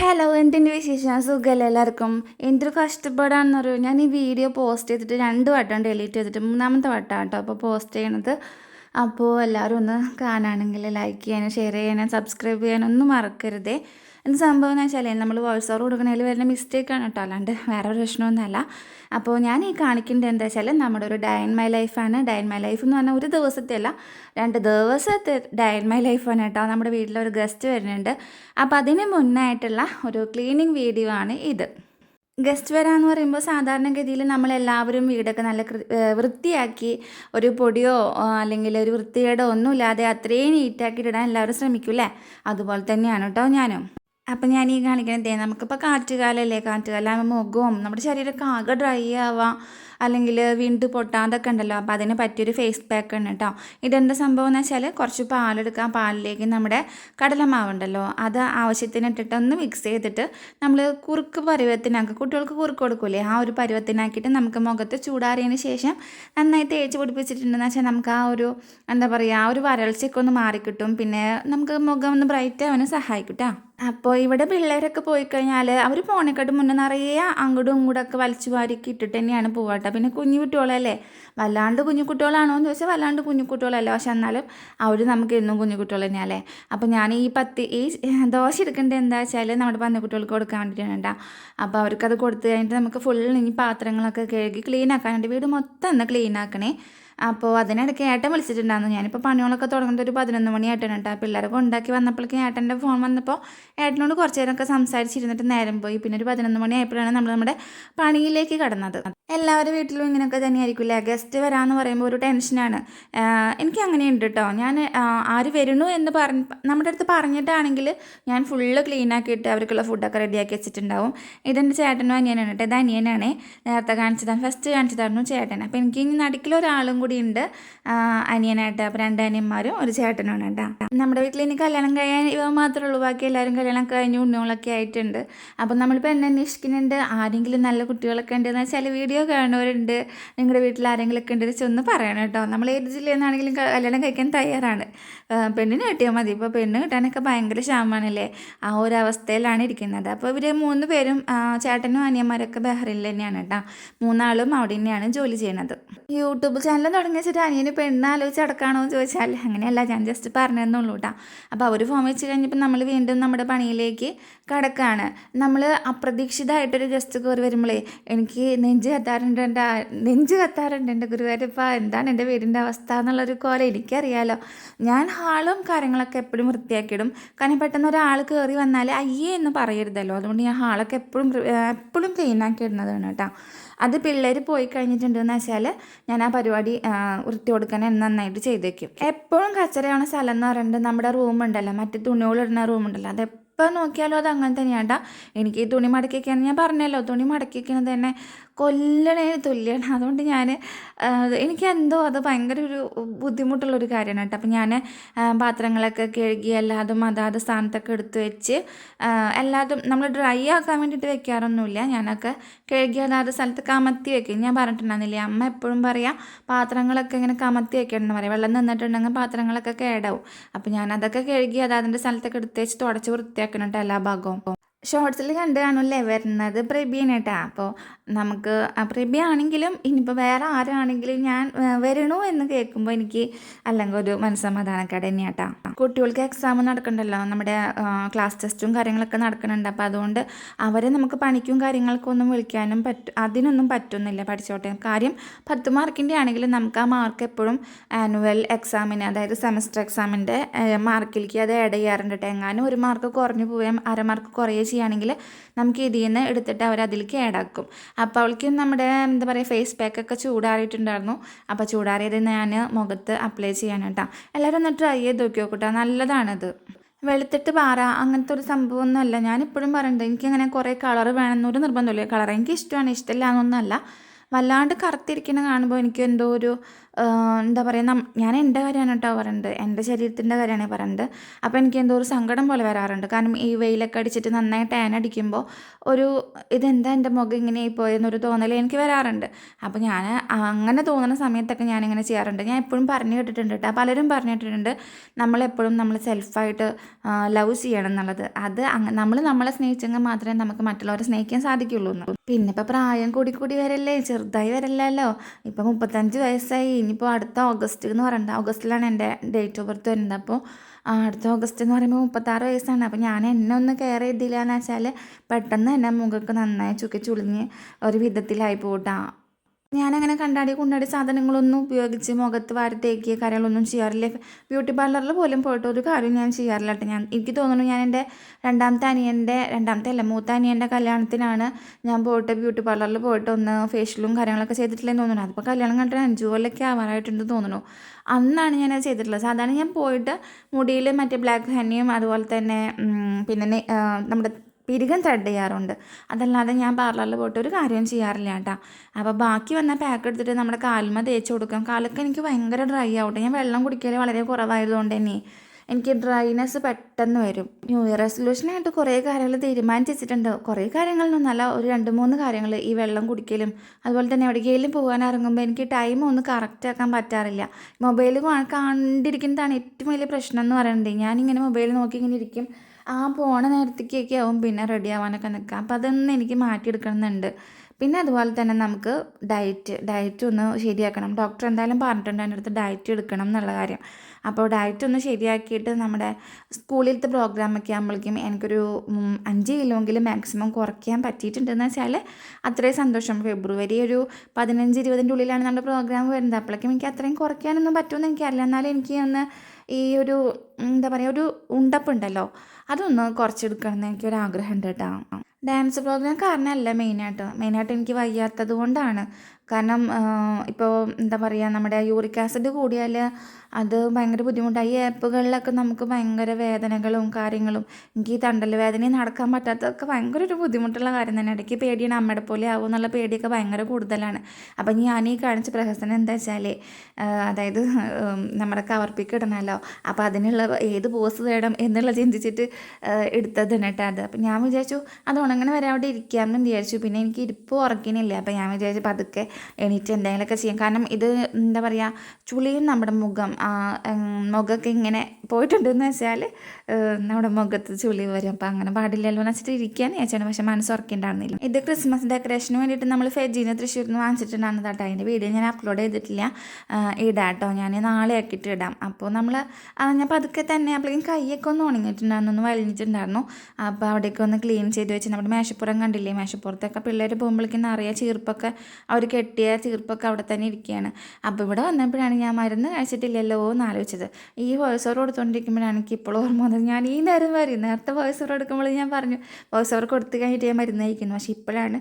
Hello എന്തിന്റെ വിശേഷം? സുഖമല്ല എല്ലാവർക്കും? എന്തൊരു കഷ്ടപ്പാടാണെന്നറിയോ? ഞാൻ ഈ വീഡിയോ പോസ്റ്റ് ചെയ്തിട്ട് രണ്ട് വട്ടം ഡിലീറ്റ് ചെയ്തിട്ട് മൂന്നാമത്തെ വട്ടം കേട്ടോ അപ്പോൾ പോസ്റ്റ് ചെയ്യണത്. അപ്പോൾ എല്ലാവരും ഒന്ന് കാണുകയാണെങ്കിൽ ലൈക്ക് ചെയ്യാനും ഷെയർ ചെയ്യാനും സബ്സ്ക്രൈബ് ചെയ്യാനും ഒന്നും മറക്കരുതേ. എന്ത് സംഭവം എന്ന് വെച്ചാൽ നമ്മൾ വോയിസ് ഓവർ കൊടുക്കണതിൽ വരുന്ന മിസ്റ്റേക്കാണ് കേട്ടോ. അല്ലാണ്ട് വേറെ ഒരു പ്രശ്നമൊന്നുമല്ല. അപ്പോൾ ഞാൻ ഈ കാണിക്കേണ്ടത് എന്താ വെച്ചാൽ നമ്മുടെ ഒരു ഡയൻ മൈ ലൈഫാണ് ഡയൻ മൈ ലൈഫ് എന്ന് പറഞ്ഞാൽ ഒരു ദിവസത്തെ അല്ല രണ്ട് ദിവസത്തെ ഡയൻ മൈ ലൈഫാണ് കേട്ടോ. നമ്മുടെ വീട്ടിലൊരു ഗസ്റ്റ് വരുന്നുണ്ട്. അപ്പോൾ അതിന് മുന്നായിട്ടുള്ള ഒരു ക്ലീനിങ് വീഡിയോ ആണ് ഇത്. ഗസ്റ്റ് വരാന്ന് പറയുമ്പോൾ സാധാരണഗതിയിൽ നമ്മളെല്ലാവരും വീടൊക്കെ നല്ല വൃത്തിയാക്കി ഒരു പൊടിയോ അല്ലെങ്കിൽ ഒരു വൃത്തികേടോ ഒന്നുമില്ലാതെ അത്രയും നീറ്റാക്കിയിട്ടിടാൻ എല്ലാവരും ശ്രമിക്കും അല്ലേ അതുപോലെ തന്നെയാണ് കേട്ടോ ഞാനും. അപ്പം ഞാൻ ഈ കാണിക്കണത് നമുക്കിപ്പോൾ കാറ്റുകാലല്ലേ? കാറ്റുകാലാകുമ്പോൾ മുഖവും നമ്മുടെ ശരീരമൊക്കെ ആകെ ഡ്രൈ ആവാം. അല്ലെങ്കിൽ വീണ്ട് പൊട്ടാതൊക്കെ ഉണ്ടല്ലോ. അപ്പോൾ അതിന് പറ്റിയൊരു ഫേസ് പാക്ക് ആണ് കേട്ടോ ഇതെന്താ സംഭവം എന്ന് വെച്ചാൽ കുറച്ച് പാലെടുക്കാം പാലിലേക്ക് നമ്മുടെ കടലമാവുണ്ടല്ലോ അത് ആവശ്യത്തിന് ഇട്ടിട്ട് ഒന്ന് മിക്സ് ചെയ്തിട്ട് നമ്മൾ കുറുക്ക് പരുവത്തിനാക്കുക കുട്ടികൾക്ക് കുറുക്ക് കൊടുക്കൂലേ? ആ ഒരു പരുവത്തിനാക്കിയിട്ട് നമുക്ക് മുഖത്ത് ചൂടാറിയതിന് ശേഷം നന്നായി തേച്ച് പിടിപ്പിച്ചിട്ടുണ്ടെന്ന് വെച്ചാൽ നമുക്ക് ആ ഒരു എന്താ പറയുക ആ ഒരു വരൾച്ചയൊക്കെ ഒന്ന് മാറിക്കിട്ടും പിന്നെ നമുക്ക് മുഖം ഒന്ന് ബ്രൈറ്റ് ആവാനും സഹായിക്കും കേട്ടോ അപ്പോൾ ഇവിടെ പിള്ളേരൊക്കെ പോയി കഴിഞ്ഞാൽ അവർ പോണേക്കാട്ട് മുന്നേ നിറയെ അങ്ങോട്ടും ഇങ്ങോട്ടും ഒക്കെ വലിച്ചു വാരിക്ക് ഇട്ടിട്ട് തന്നെയാണ് പോവാട്ടോ പിന്നെ കുഞ്ഞു കുട്ടികളല്ലേ വല്ലാണ്ട് കുഞ്ഞു കുട്ടികളാണോ എന്ന് ചോദിച്ചാൽ വല്ലാണ്ട് കുഞ്ഞു കുട്ടികളല്ല പക്ഷെ എന്നാലും അവർ നമുക്ക് എന്നും കുഞ്ഞു കുട്ടികൾ തന്നെയല്ലേ? അപ്പോൾ ഞാൻ ഈ പത്തി ഈ ദോശ എടുക്കേണ്ടത് എന്താ വെച്ചാൽ നമ്മുടെ പന്നിക്കുട്ടികൾക്ക് കൊടുക്കാൻ വേണ്ടിയിട്ടാണ് കേട്ടോ. അപ്പോൾ അവർക്കത് കൊടുത്തു കഴിഞ്ഞിട്ട് നമുക്ക് ഫുൾ ഇനി പാത്രങ്ങളൊക്കെ കഴുകി ക്ലീൻ ആക്കാനുണ്ട് വീട് മൊത്തം ഒന്ന് ക്ലീൻ ആക്കണേ. അപ്പോൾ അതിനിടയ്ക്ക് ഏട്ടൻ വിളിച്ചിട്ടുണ്ടായിരുന്നു. ഞാനിപ്പോൾ പണികളൊക്കെ തുടങ്ങുന്നത് ഒരു പതിനൊന്ന് മണി ഏട്ടൻ കേട്ടോ. പിള്ളേരെ കൊണ്ടാക്കി വന്നപ്പോഴേക്കും ഏട്ടന്റെ ഫോൺ വന്നപ്പോൾ ഏട്ടനോട് കുറച്ച് നേരമൊക്കെ സംസാരിച്ചിരുന്നിട്ട് നേരം പോയി. പിന്നെ ഒരു പതിനൊന്ന് മണി ആയപ്പോഴാണ് നമ്മൾ നമ്മുടെ പണിയിലേക്ക് കടന്നത്. എല്ലാവരുടെ വീട്ടിലും ഇങ്ങനെയൊക്കെ തന്നെയായിരിക്കില്ല ഗസ്റ്റ് വരാമെന്ന് പറയുമ്പോൾ ഒരു ടെൻഷനാണ് എനിക്ക് അങ്ങനെയുണ്ട് കേട്ടോ. ഞാൻ ആര് വരുന്നു എന്ന് പറഞ്ഞ് നമ്മുടെ അടുത്ത് പറഞ്ഞിട്ടാണെങ്കിൽ ഞാൻ ഫുള്ള് ക്ലീൻ ആക്കിയിട്ട് അവർക്കുള്ള ഫുഡൊക്കെ റെഡിയാക്കി വെച്ചിട്ടുണ്ടാവും. ഇതെന്റെ ചേട്ടനും അനിയനാണ് കേട്ടോ. ഇത് അനിയനാണേ. നേരത്തെ കാണിച്ചതാണ്. ഫസ്റ്റ് കാണിച്ചതായിരുന്നു ചേട്ടൻ. അപ്പോൾ എനിക്ക് ഇനി നടുക്കിൽ ഒരാളും കൂടി ആഹ് അനിയനായിട്ട് അപ്പം രണ്ട് അനിയന്മാരും ഒരു ചേട്ടനുമാണ് കേട്ടോ. നമ്മുടെ വീട്ടിൽ ഇനി കല്യാണം കഴിയാൻ ഇവ മാത്രമേ ഉള്ളൂ. ബാക്കി എല്ലാവരും കല്യാണം കഴിഞ്ഞ് ഉണ്ണുകളൊക്കെ ആയിട്ടുണ്ട്. അപ്പം നമ്മളിപ്പോൾ എന്നെ അന്വേഷിക്കുന്നുണ്ട്. ആരെങ്കിലും നല്ല കുട്ടികളൊക്കെ ഉണ്ടെന്ന് വെച്ചാൽ വീഡിയോ കാണുന്നവരുണ്ട്. നിങ്ങളുടെ വീട്ടിൽ ആരെങ്കിലും ഒക്കെ ഉണ്ടെന്ന് വെച്ചാൽ ഒന്ന് പറയണം കേട്ടോ. നമ്മൾ ഏത് ജില്ലയിൽ നിന്നാണെങ്കിലും കല്യാണം കഴിക്കാൻ തയ്യാറാണ്. പെണ്ണിന് കിട്ടിയാൽ മതി. ഇപ്പോൾ പെണ്ണ് കിട്ടാനൊക്കെ ഭയങ്കര ക്ഷാമമാണല്ലേ? ആ ഒരു അവസ്ഥയിലാണ് ഇരിക്കുന്നത്. അപ്പോൾ ഇവർ മൂന്ന് പേരും ചേട്ടനും അനിയന്മാരൊക്കെ ബഹ്റിനിൽ തന്നെയാണ് കേട്ടോ. മൂന്നാളും അവിടെ തന്നെയാണ് ജോലി ചെയ്യുന്നത്. യൂട്യൂബ് ചാനൽ തുടങ്ങി വെച്ചിട്ട് അനിയന് പെണ്ണ് ആലോചിച്ച് അടക്കാണോ എന്ന് ചോദിച്ചാൽ അങ്ങനെയല്ല ഞാൻ ജസ്റ്റ് പറഞ്ഞതെന്നുള്ളൂ കേട്ടോ അപ്പോൾ അവർ ഫോം വെച്ച് കഴിഞ്ഞപ്പോൾ നമ്മൾ വീണ്ടും നമ്മുടെ പണിയിലേക്ക് കടക്കാണ്. നമ്മൾ അപ്രതീക്ഷിതമായിട്ടൊരു ഗസ്റ്റ് കയറി വരുമ്പോഴേ എനിക്ക് നെഞ്ച് കത്താറുണ്ട് എന്റെ നെഞ്ച് കത്താറുണ്ട് എന്റെ ഗുരുവായൂരപ്പ എന്താണ് എന്റെ വീടിന്റെ അവസ്ഥ എന്നുള്ളൊരു കോല എനിക്കറിയാലോ. ഞാൻ ഹാളും കാര്യങ്ങളൊക്കെ എപ്പോഴും വൃത്തിയാക്കിയിടും. കാരണം പെട്ടെന്ന് ഒരാൾ കയറി വന്നാൽ അയ്യേ എന്ന് പറയരുതല്ലോ. അതുകൊണ്ട് ഞാൻ ഹാളൊക്കെ എപ്പോഴും എപ്പോഴും ക്ലീൻ ആക്കി ഇടുന്നതാണ് കേട്ടോ അത് പിള്ളേർ പോയി കഴിഞ്ഞിട്ടുണ്ടെന്ന് വെച്ചാൽ ഞാൻ ആ പരിപാടി വൃത്തി കൊടുക്കാൻ നന്നായിട്ട് ചെയ്തേക്കും. എപ്പോഴും കച്ചറയാണ് സ്ഥലം എന്ന് പറയുന്നത്. നമ്മുടെ റൂം ഉണ്ടല്ലോ മറ്റേ തുണികളിടുന്ന റൂം ഉണ്ടല്ലോ. അത് എപ്പോൾ നോക്കിയാലും അത് അങ്ങനെ തന്നെയാണ്ടാ എനിക്ക് ഈ തുണി മടക്കി വെക്കാൻ ഞാൻ പറഞ്ഞല്ലോ. തുണി മടക്കി വെക്കുന്നത് തന്നെ കൊല്ലണേന് തുല്യമാണ് അതുകൊണ്ട് ഞാൻ എനിക്ക് എന്തോ അത് ഭയങ്കര ഒരു ബുദ്ധിമുട്ടുള്ളൊരു കാര്യമാണ് കേട്ടോ. അപ്പം ഞാൻ പാത്രങ്ങളൊക്കെ കഴുകി എല്ലാതും അതാത് സ്ഥാനത്തൊക്കെ എടുത്ത് വെച്ച് എല്ലാതും നമ്മൾ ഡ്രൈ ആക്കാൻ വേണ്ടിയിട്ട് വെക്കാറൊന്നുമില്ല. ഞാനൊക്കെ കഴുകി അതാത് സ്ഥലത്ത് കമത്തി വെക്കും. ഞാൻ പറഞ്ഞിട്ടുണ്ടായിരുന്നില്ലേ അമ്മ എപ്പോഴും പറയാം പാത്രങ്ങളൊക്കെ ഇങ്ങനെ കമത്തി വെക്കണമെന്ന് പറയാം. വെള്ളം നിന്നിട്ടുണ്ടെങ്കിൽ പാത്രങ്ങളൊക്കെ കേടാവും. അപ്പം ഞാനതൊക്കെ കഴുകി അതാതിന്റെ സ്ഥലത്തൊക്കെ എടുത്ത് വെച്ച് തുടച്ച് വൃത്തിയാക്കണം കേട്ടോ എല്ലാ ഭാഗവും. ഷോർട്സിൽ കണ്ടു കാണൂല്ലേ വരുന്നത് പ്രബീനേട്ടാ അപ്പോൾ നമുക്ക് ആ ആണെങ്കിലും ഇനിയിപ്പോൾ വേറെ ആരാണെങ്കിലും ഞാൻ വരണോ എന്ന് കേൾക്കുമ്പോൾ എനിക്ക് അല്ലെങ്കിൽ ഒരു മനസ്സമാധാനക്കേട് തന്നെയാട്ടാ. കുട്ടികൾക്ക് എക്സാം നടക്കണ്ടല്ലോ? നമ്മുടെ ക്ലാസ് ടെസ്റ്റും കാര്യങ്ങളൊക്കെ നടക്കുന്നുണ്ട് അപ്പോൾ അതുകൊണ്ട് അവരെ നമുക്ക് പണിക്കും കാര്യങ്ങൾക്കും ഒന്നും വിളിക്കാനും പറ്റും അതിനൊന്നും പറ്റുന്നില്ല പഠിച്ചോട്ടെ. കാര്യം പത്ത് മാർക്കിന്റെ ആണെങ്കിലും നമുക്ക് ആ മാർക്ക് എപ്പോഴും ആനുവൽ എക്സാമിന് അതായത് സെമസ്റ്റർ എക്സാമിന്റെ മാർക്കിലേക്ക് അത് ആഡ് ചെയ്യാറുണ്ട് കേട്ടോ എങ്ങാനും ഒരു മാർക്ക് കുറഞ്ഞു പോവുകയും അര മാർക്ക് കുറയുകയും ചെയ്യുകയാണെങ്കിൽ നമുക്ക് ഇതിൽ നിന്ന് എടുത്തിട്ട് അവർ അതിലേക്ക് ആഡാക്കും അപ്പോൾ അവൾക്ക് നമ്മുടെ എന്താ പറയുക ഫേസ് പാക്കൊക്കെ ചൂടാറിയിട്ടുണ്ടായിരുന്നു. അപ്പോൾ ചൂടാറിയത് ഞാൻ മുഖത്ത് അപ്ലൈ ചെയ്യാൻ കേട്ടോ എല്ലാവരും ഒന്ന് ട്രൈ ചെയ്ത് നോക്കി നോക്കട്ടോ നല്ലതാണത്. വെളുത്തിട്ട് പാറ അങ്ങനത്തെ ഒരു സംഭവമൊന്നുമല്ല. ഞാനിപ്പോഴും പറയുന്നത് എനിക്കങ്ങനെ കുറേ കളർ വേണമെന്നൊരു നിർബന്ധമില്ല. കളർ എനിക്ക് ഇഷ്ടമാണ് ഇഷ്ടമില്ല എന്നൊന്നല്ല വല്ലാണ്ട് കറുത്തിരിക്കുന്ന കാണുമ്പോൾ എനിക്ക് എന്തോ ഒരു എന്താ പറയുക ഞാൻ എന്റെ കാര്യമാണ് കേട്ടോ പറയുന്നത് എന്റെ ശരീരത്തിന്റെ കാര്യമാണ് പറയുന്നത് അപ്പോൾ എനിക്ക് എന്തോ ഒരു സങ്കടം പോലെ വരാറുണ്ട്. കാരണം ഈ വെയിലൊക്കെ അടിച്ചിട്ട് നന്നായി ടാൻ അടിക്കുമ്പോൾ ഒരു ഇതെന്താ എന്റെ മുഖം ഇങ്ങനെ പോയെന്നൊരു തോന്നൽ എനിക്ക് വരാറുണ്ട്. അപ്പോൾ ഞാൻ അങ്ങനെ തോന്നുന്ന സമയത്തൊക്കെ ഞാനിങ്ങനെ ചെയ്യാറുണ്ട്. ഞാൻ എപ്പോഴും പറഞ്ഞു കേട്ടിട്ടുണ്ട് കേട്ടോ. പലരും പറഞ്ഞു കേട്ടിട്ടുണ്ട് നമ്മളെപ്പോഴും നമ്മൾ സെൽഫായിട്ട് ലവ് ചെയ്യണം എന്നുള്ളത്. അത് നമ്മൾ നമ്മളെ സ്നേഹിച്ചെങ്കിൽ മാത്രമേ നമുക്ക് മറ്റുള്ളവരെ സ്നേഹിക്കാൻ സാധിക്കുള്ളൂ എന്ന് പിന്നെ ഇപ്പോൾ പ്രായം കൂടി കൂടി വരല്ലേ ചെറുതായി വരല്ലല്ലോ. ഇപ്പോൾ മുപ്പത്തഞ്ച് വയസ്സായി. ഇനിയിപ്പോൾ അടുത്ത ഓഗസ്റ്റ് എന്ന് പറയണ്ട ഓഗസ്റ്റിലാണ് എന്റെ ഡേറ്റ് ഓഫ് ബർത്ത് വരുന്നത്. അപ്പോൾ അടുത്ത ഓഗസ്റ്റ് എന്ന് പറയുമ്പോൾ മുപ്പത്താറ് വയസ്സാണ്. അപ്പോൾ ഞാൻ എന്നെ ഒന്ന് കെയർ ചെയ്തില്ല എന്ന് വെച്ചാൽ പെട്ടെന്ന് എന്റെ മുഖമൊക്കെ നന്നായി ചുക്കി ചുളിഞ്ഞ് ഒരു വിധത്തിലായി പോട്ടാ. ഞാനങ്ങനെ കണ്ടാടി കുണ്ടാടി സാധനങ്ങളൊന്നും ഉപയോഗിച്ച് മുഖത്ത് വാരി തേക്കിയ കാര്യങ്ങളൊന്നും ചെയ്യാറില്ല. ബ്യൂട്ടി പാർലറിൽ പോലും പോയിട്ട് ഒരു കാര്യം ഞാൻ ചെയ്യാറില്ല കേട്ടോ. ഞാൻ എനിക്ക് തോന്നുന്നു ഞാൻ എന്റെ രണ്ടാമത്തെ അനിയന്റെ രണ്ടാമത്തെ അല്ല മൂത്ത അനിയന്റെ കല്യാണത്തിനാണ് ഞാൻ പോയിട്ട് ബ്യൂട്ടി പാർലറിൽ പോയിട്ട് ഒന്ന് ഫേഷ്യലും കാര്യങ്ങളൊക്കെ ചെയ്തിട്ടില്ലെന്ന് തോന്നുന്നു. അതിപ്പോൾ കല്യാണം കണ്ടിട്ട് അഞ്ചു കൊല്ലൊക്കെ ആവാറായിട്ടുണ്ട് തോന്നുന്നു. അന്നാണ് ഞാനത് ചെയ്തിട്ടുള്ളത്. സാധാരണ ഞാൻ പോയിട്ട് മുടിയിൽ മറ്റേ ബ്ലാക്ക് ഹെന്നിയും അതുപോലെ തന്നെ പിന്നെ നമ്മുടെ പിരികം ത്രെഡ് ചെയ്യാറുണ്ട്. അതല്ലാതെ ഞാൻ പാർലറിൽ പോയിട്ട് ഒരു കാര്യം ചെയ്യാറില്ല കേട്ടോ. അപ്പോൾ ബാക്കി വന്ന പാക്ക് എടുത്തിട്ട് നമ്മുടെ കാലുമ തേച്ച് കൊടുക്കാം. കാലൊക്കെ എനിക്ക് ഭയങ്കര ഡ്രൈ ആവട്ടെ. ഞാൻ വെള്ളം കുടിക്കൽ വളരെ കുറവായതുകൊണ്ട് തന്നെ എനിക്ക് ഡ്രൈനെസ് പെട്ടെന്ന് വരും. ന്യൂ ഇയർ റെസൊല്യൂഷനായിട്ട് കുറേ കാര്യങ്ങൾ തീരുമാനിച്ചിട്ടുണ്ട്. വെച്ചിട്ടുണ്ട് കുറേ നല്ല ഒരു രണ്ട് മൂന്ന് കാര്യങ്ങൾ. ഈ വെള്ളം കുടിക്കലും അതുപോലെ തന്നെ എവിടെയെങ്കിലും പോകാൻ ഇറങ്ങുമ്പോൾ എനിക്ക് ടൈം ഒന്ന് കറക്റ്റ് ആക്കാൻ പറ്റാറില്ല. മൊബൈൽ കണ്ടിരിക്കുന്നതാണ് ഏറ്റവും വലിയ പ്രശ്നം എന്ന് പറയുന്നത് ഞാനിങ്ങനെ മൊബൈൽ നോക്കി ഇങ്ങനെ ഇരിക്കും. ആ പോണ നേരത്തേക്കൊക്കെ ആവും പിന്നെ റെഡി ആവാനൊക്കെ നിൽക്കുക അപ്പം അതൊന്നും എനിക്ക് മാറ്റിയെടുക്കണമെന്നുണ്ട് പിന്നെ അതുപോലെ തന്നെ നമുക്ക് ഡയറ്റ് ഡയറ്റ് ഒന്ന് ശരിയാക്കണം. ഡോക്ടർ എന്തായാലും പറഞ്ഞിട്ടുണ്ട് എന്റെ അടുത്ത് ഡയറ്റ് എടുക്കണം എന്നുള്ള കാര്യം. അപ്പോൾ ഡയറ്റ് ഒന്ന് ശരിയാക്കിയിട്ട് നമ്മുടെ സ്കൂളിലത്തെ പ്രോഗ്രാമൊക്കെ ആകുമ്പോഴേക്കും എനിക്കൊരു അഞ്ച് കിലോയെങ്കിലും മാക്സിമം കുറയ്ക്കാൻ പറ്റിയിട്ടുണ്ടെന്ന് വെച്ചാൽ അത്രയും സന്തോഷം. ഫെബ്രുവരി ഒരു പതിനഞ്ച് ഇരുപതിന്റെ ഉള്ളിലാണ് നമ്മുടെ പ്രോഗ്രാം വരുന്നത്. അപ്പോഴേക്കും എനിക്ക് അത്രയും കുറയ്ക്കാനൊന്നും പറ്റുമെന്ന് എനിക്കറിയില്ല. എന്നാലും എനിക്ക് ഒന്ന് ഈ ഒരു എന്താ പറയുക ഒരു ഉണ്ടപ്പുണ്ടല്ലോ. അതൊന്ന് കുറച്ചെടുക്കണം എന്ന് എനിക്കൊരു ആഗ്രഹം ഉണ്ട് കേട്ടോ. ഡാൻസ് പ്രോഗ്രാം കാരണമല്ല മെയിനായിട്ട്. മെയിനായിട്ട് എനിക്ക് വയ്യാത്തത് കൊണ്ടാണ്. കാരണം ഇപ്പോൾ എന്താ പറയുക നമ്മുടെ യൂറിക് ആസിഡ് കൂടിയാൽ അത് ഭയങ്കര ബുദ്ധിമുട്ടാണ് ഈ ആപ്പുകളിലൊക്കെ നമുക്ക് ഭയങ്കര വേദനകളും കാര്യങ്ങളും എനിക്ക് ഈ തണ്ടൽ വേദനയും നടക്കാൻ പറ്റാത്തതൊക്കെ ഭയങ്കര ഒരു ബുദ്ധിമുട്ടുള്ള കാര്യം തന്നെ. ഇടയ്ക്ക് പേടിയാണ് അമ്മയുടെ പോലെ ആവും എന്നുള്ള പേടിയൊക്കെ ഭയങ്കര കൂടുതലാണ്. അപ്പം ഞാൻ ഈ കാണിച്ച പ്രഹസനം എന്താ വെച്ചാൽ അതായത് നമ്മുടെ കവർപ്പിക്ക് ഇടണമല്ലോ അപ്പോൾ അതിനുള്ള ഏത് പോസ് വേണം എന്നുള്ള ചിന്തിച്ചിട്ട് എടുത്തതാണ് കേട്ടോ അത്. അപ്പം ഞാൻ വിചാരിച്ചു അത് ഉണങ്ങനെ വരെ അവിടെ ഇരിക്കാമെന്ന് വിചാരിച്ചു. പിന്നെ എനിക്ക് ഇരിപ്പ് ഉറക്കണില്ല അപ്പം ഞാൻ വിചാരിച്ചു പതുക്കെ എണീറ്റ് എന്തെങ്കിലുമൊക്കെ ചെയ്യാം. കാരണം ഇത് എന്താ പറയുക ചുളിയും നമ്മുടെ മുഖം മുഖമൊക്കെ ഇങ്ങനെ പോയിട്ടുണ്ടെന്ന് വെച്ചാൽ നമ്മുടെ മുഖത്ത് ചുളി വരും. അപ്പോൾ അങ്ങനെ പാടില്ലല്ലോ എന്ന് വെച്ചിട്ട് ഇരിക്കാൻ ചേച്ചാണ് പക്ഷെ മനസ്സ് ഉറക്കിണ്ടായിരുന്നില്ല. ഇത് ക്രിസ്മസ് ഡെക്കറേഷന് വേണ്ടിയിട്ട് നമ്മൾ ഫെജീനെ തൃശ്ശൂരിൽ നിന്ന് വാങ്ങിച്ചിട്ടുണ്ടായിരുന്നു കേട്ടോ. അതിന്റെ വീഡിയോ ഞാൻ അപ്ലോഡ് ചെയ്തിട്ടില്ല. ഇടാം കേട്ടോ. ഞാൻ നാളെ ആക്കിയിട്ട് ഇടാം അപ്പോൾ നമ്മൾ ഞാൻ പതുക്കെ തന്നെ അപ്പോഴേക്കും കൈയൊക്കെ ഒന്ന് ഉണങ്ങിയിട്ടുണ്ടായിരുന്നു. ഒന്ന് വലിഞ്ഞിട്ടുണ്ടായിരുന്നു. അപ്പോൾ അവിടേക്ക് ഒന്ന് ക്ലീൻ ചെയ്ത് വെച്ച് നമ്മുടെ മേശപ്പുറം കണ്ടില്ലേ? മേശപ്പുറത്തൊക്കെ പിള്ളേർ പോകുമ്പോഴേക്കും നിറയെ ചീർപ്പൊക്കെ അവർ കെട്ടിയ ചീർപ്പൊക്കെ അവിടെ തന്നെ ഇരിക്കുകയാണ്. അപ്പോൾ ഇവിടെ വന്നപ്പോഴാണ് ഞാൻ മരുന്ന് കഴിച്ചിട്ടില്ലല്ലോ എന്ന് ആലോചിച്ചത്. ഈ വോയിസ് ഓവർ കൊടുത്തുകൊണ്ടിരിക്കുമ്പോഴാണ് എനിക്ക് ഇപ്പോൾ ഓർമ്മ വന്നത്. ഞാൻ ഈ നേരം വരും നേരത്തെ വോയിസ് ഓവർ എടുക്കുമ്പോൾ ഞാൻ പറഞ്ഞു വോയിസ് ഓവർ കൊടുത്തു കഴിഞ്ഞിട്ട് ഞാൻ മരുന്ന് കഴിക്കുന്നു. പക്ഷേ ഇപ്പോഴാണ്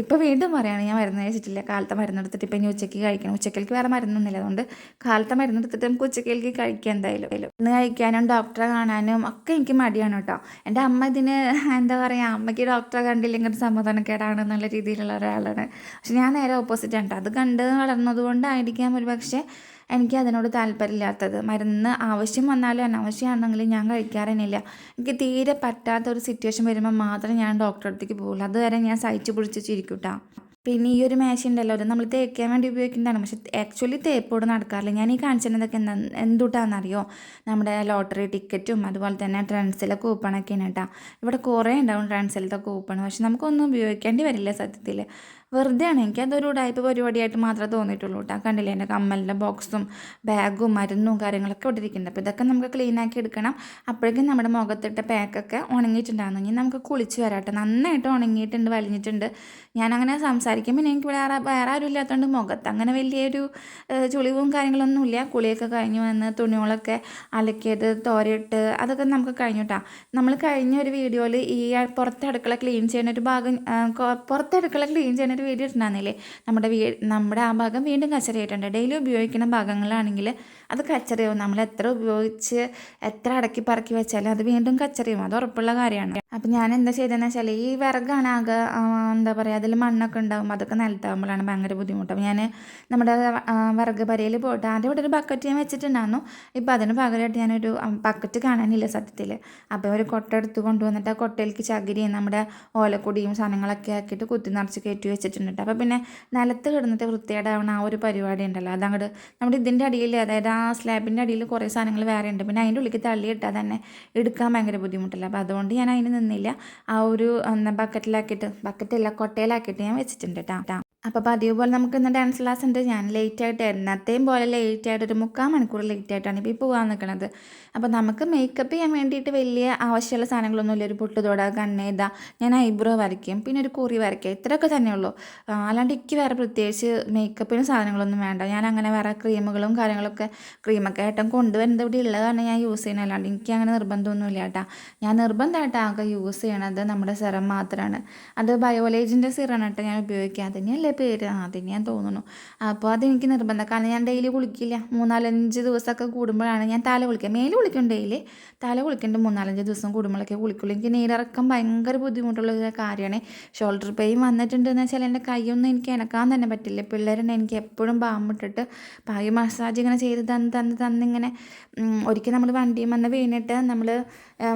ഇപ്പോൾ വീണ്ടും പറയുകയാണ് ഞാൻ മരുന്ന് കഴിച്ചിട്ടില്ല. കാലത്തെ മരുന്ന് എടുത്തിട്ട് ഇപ്പം ഇനി ഉച്ചയ്ക്ക് കഴിക്കണം. ഉച്ചക്കലേക്ക് വേറെ മരുന്നൊന്നുമില്ല. അതുകൊണ്ട് കാലത്തെ മരുന്ന് എടുത്തിട്ട് നമുക്ക് ഉച്ചക്കലേക്ക് കഴിക്കുക എന്തായാലും. ഇന്ന് കഴിക്കാനും ഡോക്ടറെ കാണാനും ഒക്കെ എനിക്ക് മടിയാണ് കേട്ടോ. എന്റെ അമ്മ ഇതിന് എന്താ പറയുക അമ്മയ്ക്ക് ഡോക്ടറെ കണ്ടില്ലെങ്കിൽ സമാധാനക്കേടാണ് എന്നുള്ള രീതിയിലുള്ള ഒരാളാണ്. പക്ഷെ ഞാൻ നേരെ ഓപ്പോസിറ്റ് ആണ് കേട്ടോ. അത് കണ്ട് വളർന്നതുകൊണ്ടായിരിക്കാം ഒരു പക്ഷേ എനിക്ക് അതിനോട് താല്പര്യമില്ലാത്തത്. മരുന്ന് ആവശ്യം വന്നാലും അനാവശ്യമാണെങ്കിലും ഞാൻ കഴിക്കാറേനില്ല എനിക്ക് തീരെ പറ്റാത്ത ഒരു സിറ്റുവേഷൻ വരുമ്പോൾ മാത്രം ഞാൻ ഡോക്ടറെ അടുത്തേക്ക് പോകുള്ളൂ. അതുവരെ ഞാൻ സഹിച്ചു പിടിച്ച് ചിരിക്കൂട്ടാ പിന്നെ ഈ ഒരു മേശ ഉണ്ടല്ലോ നമ്മൾ തേക്കാൻ വേണ്ടി ഉപയോഗിക്കുന്നതാണ്. പക്ഷെ ആക്ച്വലി തേപ്പോട് നടക്കാറില്ല. ഞാൻ ഈ കാണിച്ചിരുന്നതൊക്കെ എന്താ എന്തുട്ടാണെന്നറിയോ നമ്മുടെ ലോട്ടറി ടിക്കറ്റും അതുപോലെ തന്നെ ട്രെൻസിലെ കൂപ്പണൊക്കെയാണ് കേട്ടോ ഇവിടെ കുറേ ഉണ്ടാവും ട്രെൻസിലത്തെ കൂപ്പൺ പക്ഷെ നമുക്കൊന്നും ഉപയോഗിക്കേണ്ടി വരില്ല സത്യത്തിൽ വെറുതെയാണ്. എനിക്ക് അതൊരു ഉടായ്പ പരിപാടിയായിട്ട് മാത്രമേ തോന്നിയിട്ടുള്ളൂ കേട്ടോ കണ്ടില്ലേ? എന്റെ കമ്മലിന്റെ ബോക്സും ബാഗും മരുന്നും കാര്യങ്ങളൊക്കെ ഇവിടെ ഇരിക്കുന്നുണ്ട്. അപ്പോൾ ഇതൊക്കെ നമുക്ക് ക്ലീൻ ആക്കി എടുക്കണം. അപ്പോഴേക്കും നമ്മുടെ മുഖത്തിട്ട പാക്കൊക്കെ ഉണങ്ങിയിട്ടുണ്ടായിരുന്നു. ഇനി നമുക്ക് കുളിച്ച് വരാട്ടെ നന്നായിട്ട് ഉണങ്ങിയിട്ടുണ്ട് വലിഞ്ഞിട്ടുണ്ട്. ഞാനങ്ങനെ സംസാരിക്കും പിന്നെ എനിക്ക് വേറെ വേറെ ആരും ഇല്ലാത്തതുകൊണ്ട് മുഖത്ത് അങ്ങനെ വലിയൊരു ചുളിവും കാര്യങ്ങളൊന്നുമില്ല കുളിയൊക്കെ കഴിഞ്ഞ് വന്ന് തുണികളൊക്കെ അലക്കിയത് തോരയിട്ട് അതൊക്കെ നമുക്ക് കഴിഞ്ഞു കേട്ടോ നമ്മൾ കഴിഞ്ഞ ഒരു വീഡിയോയിൽ ഈ പുറത്തെ അടുക്കള ക്ലീൻ ചെയ്യുന്ന ഒരു ഭാഗം പുറത്തെ അടുക്കള ക്ലീൻ ചെയ്യുന്ന വീഡിയോ ഇട്ടിട്ടുണ്ടായിരുന്നില്ലേ നമ്മുടെ വീ നമ്മുടെ ആ ഭാഗം വീണ്ടും കച്ചറയായിട്ടുണ്ട് ഡെയിലി ഉപയോഗിക്കുന്ന ഭാഗങ്ങളാണെങ്കിൽ അത് കച്ചറിയാവും. നമ്മൾ എത്ര ഉപയോഗിച്ച് എത്ര അടക്കി പറക്കി വെച്ചാലും അത് വീണ്ടും കച്ചറിയാവും. അത് ഉറപ്പുള്ള കാര്യമാണ്. അപ്പം ഞാൻ എന്താ ചെയ്തതെന്ന് വെച്ചാൽ ഈ വിറകാണ് ആകെ എന്താ പറയുക അതിൽ മണ്ണൊക്കെ ഉണ്ടാകും അതൊക്കെ നിലത്താകുമ്പോഴാണ് ഭയങ്കര ബുദ്ധിമുട്ട്. അപ്പം ഞാൻ നമ്മുടെ വിറക് പരയിൽ പോയിട്ട് ആദ്യം ഇവിടെ ഒരു ബക്കറ്റ് ഞാൻ വെച്ചിട്ടുണ്ടായിരുന്നു. ഇപ്പം അതിന് പകരമായിട്ട് ഞാനൊരു ബക്കറ്റ് കാണാനില്ല സത്യത്തിൽ അപ്പോൾ ഒരു കൊട്ട എടുത്ത് കൊണ്ടുവന്നിട്ട് ആ കൊട്ടയിലേക്ക് ചകിരിയും നമ്മുടെ ഓലക്കൊടിയും സാധനങ്ങളൊക്കെ ആക്കിയിട്ട് കുത്തി നിറച്ച് കയറ്റി വെച്ചിട്ടുണ്ട്. അപ്പോൾ പിന്നെ നിലത്ത് കിടന്നിട്ട് വൃത്തികേടാവണ ആ ഒരു പരിപാടി ഉണ്ടല്ലോ. അതങ്ങോട്ട് നമ്മുടെ ഇതിന്റെ അടിയിൽ അതായത് ആ സ്ലാബിന്റെ അടിയിൽ കുറേ സാധനങ്ങൾ വേറെ ഉണ്ട്. പിന്നെ അതിന്റെ ഉള്ളിലേക്ക് തള്ളിയിട്ടാൽ തന്നെ എടുക്കാൻ ഭയങ്കര ബുദ്ധിമുട്ടില്ല. അപ്പോൾ അതുകൊണ്ട് ഞാൻ അതിന് നിന്നില്ല. ആ ഒരു ബക്കറ്റിലാക്കിയിട്ട് ബക്കറ്റല്ല കൊട്ടയിലാക്കിയിട്ട് ഞാൻ വെച്ചിട്ടുണ്ട് കേട്ടോ അപ്പോൾ പതിവ് നമുക്ക് ഇന്ന് ഡാൻസ് ക്ലാസ് ഉണ്ട്. ഞാൻ ലേറ്റ് ആയിട്ട് എന്നത്തെയും പോലെ ലേറ്റ് ആയിട്ട് ഒരു മുക്കാൽ മണിക്കൂർ ലേറ്റ് ആയിട്ടാണ് ഇപ്പോൾ പോകാൻ നിൽക്കുന്നത് അപ്പോൾ നമുക്ക് മേക്കപ്പ് ചെയ്യാൻ വേണ്ടിയിട്ട് വലിയ ആവശ്യമുള്ള സാധനങ്ങളൊന്നുമില്ല ഒരു പൊട്ടുതോട കണ്ണേത ഞാൻ ഐബ്രോ വരയ്ക്കും. പിന്നെ ഒരു കുറി വരയ്ക്കും. ഇത്രയൊക്കെ തന്നെയുള്ളൂ അല്ലാണ്ട് എനിക്ക് വേറെ പ്രത്യേകിച്ച് മേക്കപ്പിന് സാധനങ്ങളൊന്നും വേണ്ട. ഞാൻ അങ്ങനെ വേറെ ക്രീമുകളും കാര്യങ്ങളൊക്കെ ക്രീമൊക്കെ ഏട്ടൻ കൊണ്ടുവരുന്നത് ഇവിടെ ഉള്ളത് കാരണം ഞാൻ യൂസ് ചെയ്യുന്നത്. അല്ലാണ്ട് എനിക്ക് അങ്ങനെ നിർബന്ധമൊന്നുമില്ല കേട്ടോ. ഞാൻ നിർബന്ധമായിട്ട് ആകെ യൂസ് ചെയ്യണത് നമ്മുടെ സിറം മാത്രമാണ് അത് ബയോളേജിന്റെ സിറാണ് കേട്ടോ ഞാൻ ഉപയോഗിക്കുക അതിനല്ലേ പേര്. ആ അതിന് ഞാൻ തോന്നുന്നു. അപ്പോൾ അതെനിക്ക് നിർബന്ധം. കാരണം ഞാൻ ഡെയിലി കുളിക്കില്ല. മൂന്നാലഞ്ച് ദിവസമൊക്കെ കൂടുമ്പോഴാണ് ഞാൻ തല കുളിക്കുക. മേൽ കുളിക്കും ഡെയിലി തല കുളിക്കേണ്ട മൂന്നാലഞ്ച് ദിവസം കൂടുമ്പോഴൊക്കെ കുളിക്കുള്ളൂ. എനിക്ക് നീരിറക്കം ഭയങ്കര ബുദ്ധിമുട്ടുള്ള ഒരു കാര്യമാണ്. ഷോൾഡർ പെയിൻ വന്നിട്ടുണ്ടെന്ന് വെച്ചാൽ എന്റെ കൈയൊന്നും എനിക്ക് അനക്കാൻ തന്നെ പറ്റില്ല. പിള്ളേരുണ്ട് എനിക്ക് എപ്പോഴും പാമ്പിട്ടിട്ട് പായ മസാജ് ഇങ്ങനെ ചെയ്ത് തന്ന് തന്ന് തന്നിങ്ങനെ ഒരിക്കൽ നമ്മൾ വണ്ടിയും വന്ന് വീണിട്ട് നമ്മൾ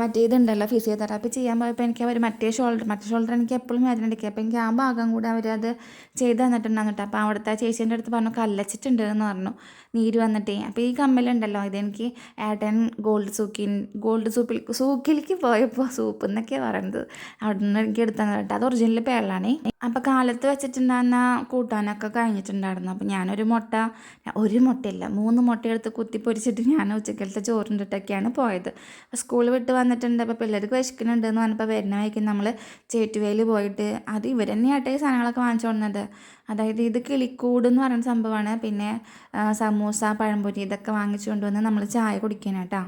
മറ്റേ ഇതുണ്ടല്ലോ ഫിസിയോതെറാപ്പി ചെയ്യാൻ പോയപ്പോൾ എനിക്ക് അവർ മറ്റേ ഷോൾഡർ മറ്റേ ഷോൾഡർ എനിക്ക് എപ്പോഴും വേദന എടുക്കുക അപ്പോൾ എനിക്ക് ആ ഭാഗം കൂടെ അവരത് ചെയ്ത് തന്നിട്ടുണ്ടായിരുന്നു കേട്ടോ. അപ്പോൾ അവിടുത്തെ ചേച്ചീന്റെ അടുത്ത് പറഞ്ഞു കല്ലച്ചിട്ടുണ്ട് എന്ന് പറഞ്ഞു. നീര് വന്നിട്ടേ. അപ്പോൾ ഈ കമ്മലുണ്ടല്ലോ ഇതെനിക്ക് ഏട്ടൻ ഗോൾഡ് സൂക്കിൻ ഗോൾഡ് സൂപ്പിൽ സൂക്കിലേക്ക് പോയപ്പോൾ സൂപ്പ് എന്നൊക്കെയാണ് പറയുന്നത് അവിടെ നിന്ന് എനിക്ക് എടുത്തു തന്നെ കേട്ടോ. അത് ഒറിജിനൽ പേരിലാണേ. അപ്പോൾ കാലത്ത് വെച്ചിട്ടുണ്ടായിരുന്ന കൂട്ടാനൊക്കെ കഴിഞ്ഞിട്ടുണ്ടായിരുന്നു. അപ്പോൾ ഞാനൊരു മുട്ട ഒരു മുട്ടയില്ല മൂന്ന് മുട്ട എടുത്ത് കുത്തി പൊരിച്ചിട്ട് ഞാൻ ഉച്ചക്കലത്തെ ചോറിന്റെ പോയത്. സ്കൂൾ വിട്ട് വന്നിട്ടുണ്ട്. അപ്പോൾ പിള്ളേർക്ക് വിശക്കുന്നുണ്ട് എന്ന് പറഞ്ഞപ്പോൾ വരുന്ന വഴിക്ക് നമ്മൾ ചേറ്റുവേയിൽ പോയിട്ട് അത് ഇവർ സാധനങ്ങളൊക്കെ വാങ്ങിച്ചു കൊടുക്കുന്നത് അതായത് ഇത് കിളിക്കൂട് എന്ന് പറയുന്ന സംഭവമാണ്. പിന്നെ സമൂസ പഴംപൊരി ഇതൊക്കെ വാങ്ങിച്ചു കൊണ്ടുവന്ന് നമ്മൾ ചായ കുടിക്കാനാട്ടാ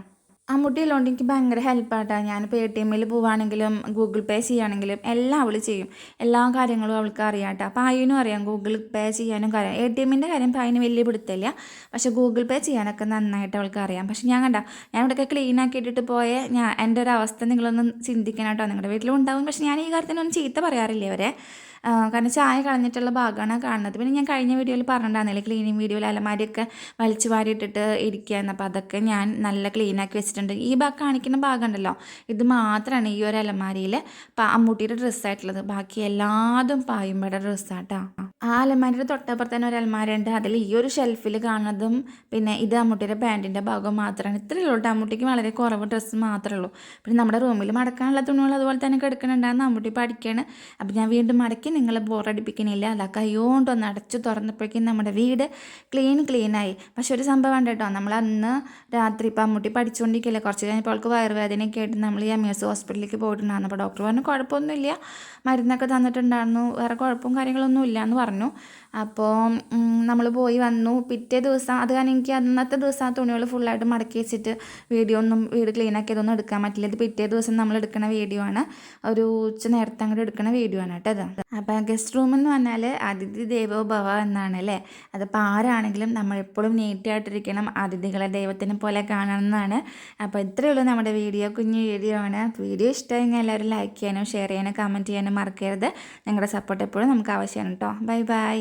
അമ്മുട്ടി ഉള്ളതുകൊണ്ട് എനിക്ക് ഭയങ്കര ഹെൽപ്പാട്ടാ. ഞാനിപ്പോൾ എ ടി എമ്മിൽ പോവുകയാണെങ്കിലും ഗൂഗിൾ പേ ചെയ്യുകയാണെങ്കിലും എല്ലാം അവൾ ചെയ്യും. എല്ലാ കാര്യങ്ങളും അവൾക്ക് അറിയാട്ടോ. അയ്യനും അറിയാം ഗൂഗിൾ പേ ചെയ്യാനും കാര്യം. എ ടി എമ്മിന്റെ കാര്യം അതിന് വലിയ പിടുത്തമില്ല പക്ഷേ ഗൂഗിൾ പേ ചെയ്യാനൊക്കെ നന്നായിട്ട് അവൾക്ക് അറിയാം. പക്ഷേ ഞാൻ കണ്ട ഞാൻ ഇവിടെയൊക്കെ ക്ലീൻ ആക്കി ഇട്ടിട്ട് പോയ ഞാൻ എന്റെ ഒരു അവസ്ഥ നിങ്ങളൊന്നും ചിന്തിക്കണം നിങ്ങളുടെ വീട്ടിലും ഉണ്ടാവും. പക്ഷേ ഞാൻ ഈ കാര്യത്തിനൊന്നും ചീത്ത പറയാറില്ല അവരെ കാരണം ചായ കളഞ്ഞിട്ടുള്ള ഭാഗമാണ് കാണുന്നത്. പിന്നെ ഞാൻ കഴിഞ്ഞ വീഡിയോയിൽ പറഞ്ഞിട്ടുണ്ടായിരുന്നില്ല ക്ലീനിങ് വീഡിയോയിൽ അലമാരിയൊക്കെ വലിച്ചു വാരിയിട്ടിട്ട് ഇരിക്കുകയെന്ന് അപ്പോൾ അതൊക്കെ ഞാൻ നല്ല ക്ലീനാക്കി വെച്ചിട്ടുണ്ട്. ഈ ഭാഗം കാണിക്കുന്ന ഭാഗം ഉണ്ടല്ലോ ഇത് മാത്രമാണ് ഈ ഒരു അലമാരിയിൽ അമ്മൂട്ടിയുടെ ഡ്രസ്സായിട്ടുള്ളത് ബാക്കി എല്ലാതും പായുമ്പയുടെ ഡ്രസ്സാട്ടോ ആ അലമാരിയുടെ തൊട്ടപ്പുറത്ത് തന്നെ ഒരു അലമാര ഉണ്ട് അതിൽ ഈ ഒരു ഷെൽഫിൽ കാണുന്നതും പിന്നെ ഇത് അമ്മൂട്ടിയുടെ പാന്റിന്റെ ഭാഗം മാത്രമാണ്. ഇത്രയേ ഉള്ളൂ അമ്മൂട്ടിക്ക് വളരെ കുറവ് ഡ്രസ്സ് മാത്രമേ ഉള്ളൂ. പിന്നെ നമ്മുടെ റൂമിൽ മടക്കാനുള്ള തുണികൾ അതുപോലെ തന്നെ കിടക്കുന്നുണ്ടായിരുന്നു അമ്മൂട്ടി പഠിക്കുകയാണ് അപ്പോൾ ഞാൻ വീണ്ടും മടക്കി നിങ്ങളെ ബോറടിപ്പിക്കണില്ല അല്ല കൈകൊണ്ടൊന്ന് അടച്ചു തുറന്നപ്പോഴേക്കും നമ്മുടെ വീട് ക്ലീൻ ക്ലീനായി പക്ഷെ ഒരു സംഭവം ഉണ്ട് കേട്ടോ. നമ്മൾ അന്ന് രാത്രി ഇപ്പം അമ്മൂട്ടി പഠിച്ചുകൊണ്ടിരിക്കില്ല കുറച്ച് കഴിഞ്ഞപ്പോൾ അവൾക്ക് വയറുവേദനയൊക്കെ ആയിട്ട് നമ്മൾ ഈ എം എസ് ഹോസ്പിറ്റലിലേക്ക് പോയിട്ടുണ്ടായിരുന്നു. അപ്പോൾ ഡോക്ടർ പറഞ്ഞു കുഴപ്പമൊന്നുമില്ല. മരുന്നൊക്കെ തന്നിട്ടുണ്ടായിരുന്നു. വേറെ കുഴപ്പവും കാര്യങ്ങളൊന്നും ഇല്ല എന്ന് പറഞ്ഞു. അപ്പോൾ നമ്മൾ പോയി വന്നു. പിറ്റേ ദിവസം അത് കാരണം എനിക്ക് അന്നത്തെ ദിവസം ആ തുണികൾ ഫുള്ളായിട്ട് മടക്കി വെച്ചിട്ട് വീഡിയോ ഒന്നും വീട് ക്ലീൻ ആക്കിയതൊന്നും എടുക്കാൻ പറ്റില്ല. ഇത് പിറ്റേ ദിവസം നമ്മൾ എടുക്കുന്ന വീഡിയോ ആണ്. ഒരു ഉച്ച നേരത്തെ അങ്ങോട്ട് എടുക്കുന്ന വീഡിയോ ആണ് കേട്ടോ അത് അപ്പോൾ ഗസ്റ്റ് റൂം എന്ന് പറഞ്ഞാൽ അതിഥി ദേവോ ഭവ എന്നാണ് അല്ലേ? അതിപ്പോൾ ആരാണെങ്കിലും നമ്മൾ എപ്പോഴും നീറ്റായിട്ടിരിക്കണം അതിഥികളെ ദൈവത്തിനെ പോലെ കാണണം എന്നാണ്. അപ്പോൾ ഇത്രയേ ഉള്ളൂ നമ്മുടെ വീഡിയോ കുഞ്ഞു വീഡിയോ ആണ്. വീഡിയോ ഇഷ്ടമെങ്കിൽ എല്ലാവരും ലൈക്ക് ചെയ്യാനും ഷെയർ ചെയ്യാനും കമന്റ് ചെയ്യാനും മറക്കരുത്. നിങ്ങളുടെ സപ്പോർട്ട് എപ്പോഴും നമുക്ക് ആവശ്യമാണ് കേട്ടോ. Bye bye